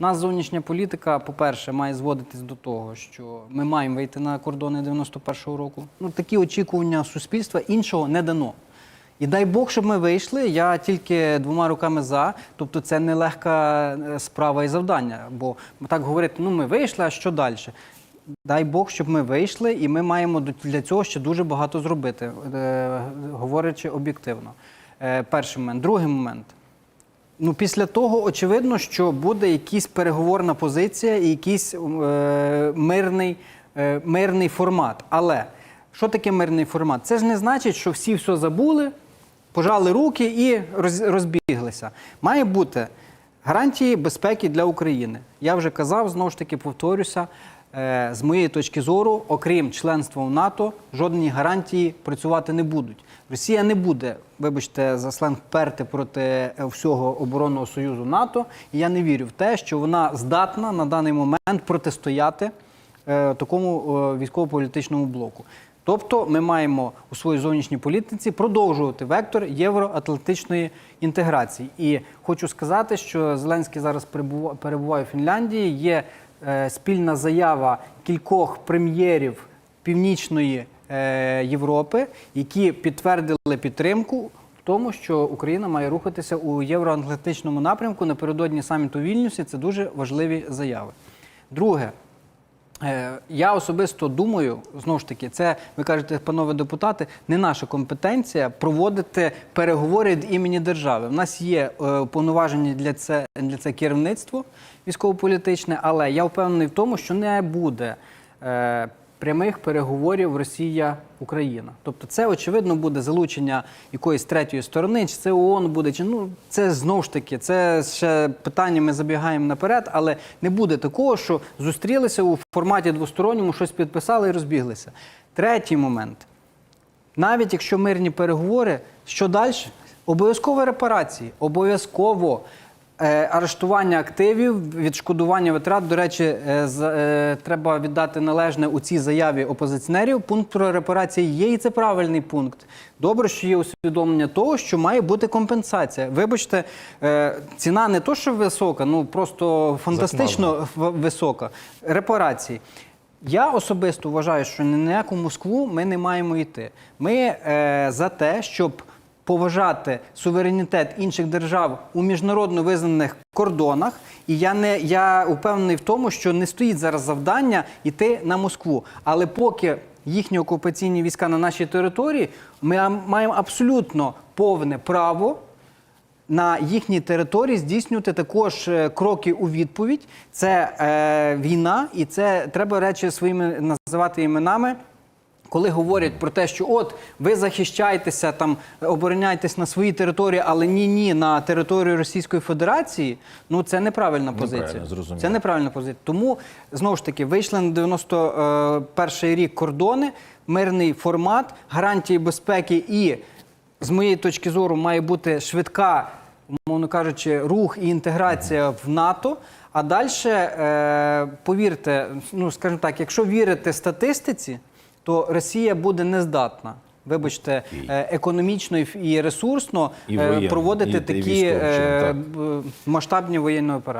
Нас зовнішня політика, по-перше, має зводитись до того, що ми маємо вийти на кордони 91-го року. Ну, такі очікування суспільства іншого не дано. І дай Бог, щоб ми вийшли. Я тільки двома руками за. Тобто це не легка е, справа і завдання. Бо так говорити, ну ми вийшли, а що далі? Дай Бог, щоб ми вийшли, і ми маємо для цього ще дуже багато зробити, е, говорячи об'єктивно. Е, Перший момент. Другий момент. Ну, після того очевидно, що буде якась переговорна позиція і якийсь е, мирний, е, мирний формат. Але що таке мирний формат? Це ж не значить, що всі все забули, пожали руки і роз, розбіглися. Має бути гарантії безпеки для України. Я вже казав, знову ж таки повторюся. Е, З моєї точки зору, окрім членства в НАТО, жодні гарантії працювати не будуть. Росія не буде, вибачте, за сленг перти проти е, всього оборонного союзу НАТО. І я не вірю в те, що вона здатна на даний момент протистояти е, такому військово-політичному блоку. Тобто ми маємо у своїй зовнішній політиці продовжувати вектор євроатлантичної інтеграції. І хочу сказати, що Зеленський зараз перебува- перебуває в Фінляндії. Є спільна заява кількох прем'єрів Північної е, Європи, які підтвердили підтримку в тому, що Україна має рухатися у євроатлантичному напрямку напередодні саміту Вільнюсі. Це дуже важливі заяви. Друге, Е, Я особисто думаю, знову ж таки, це ви кажете, панове депутати, не наша компетенція проводити переговори від імені держави. У нас є е, повноваження для це для це керівництво військово-політичне, але я впевнений в тому, що не буде е, прямих переговорів Росія-Україна. Тобто, це очевидно буде залучення якоїсь третьої сторони, чи це ООН буде, чи ну це знову ж таки, це ще питання. Ми забігаємо наперед, але не буде такого, що зустрілися у форматі двосторонньому, щось підписали і розбіглися. Третій момент. Навіть якщо мирні переговори, що далі? Обов'язково репарації, обов'язково арештування активів, відшкодування витрат. До речі, е, е, треба віддати належне у цій заяві опозиціонерів. Пункт про репарації є, і це правильний пункт. Добре, що є усвідомлення того, що має бути компенсація. Вибачте, е, ціна не то, що висока, ну просто фантастично в- висока. Репарації. Я особисто вважаю, що ні на яку Москву ми не маємо йти. Ми е, за те, щоб поважати суверенітет інших держав у міжнародно визнаних кордонах. І я не я упевнений в тому, що не стоїть зараз завдання йти на Москву. Але поки їхні окупаційні війська на нашій території, ми маємо абсолютно повне право на їхній території здійснювати також е, кроки у відповідь. Це е, війна, і це треба речі своїми називати іменами. Коли говорять про те, що от ви захищаєтеся там, обороняєтесь на своїй території, але ні, ні, на території Російської Федерації, ну це неправильна позиція. Неправильно, зрозуміло. Це неправильна позиція. Тому знову ж таки вийшли на 91-й рік кордони, мирний формат, гарантії безпеки і з моєї точки зору має бути швидка, мовно кажучи, рух і інтеграція в НАТО. А далі, е, повірте, ну скажімо так, якщо вірити статистиці, то Росія буде нездатна. Вибачте, е, економічно і- і ресурсно І е, воєнно, проводити і- і такі військово, е, масштабні воєнні операції.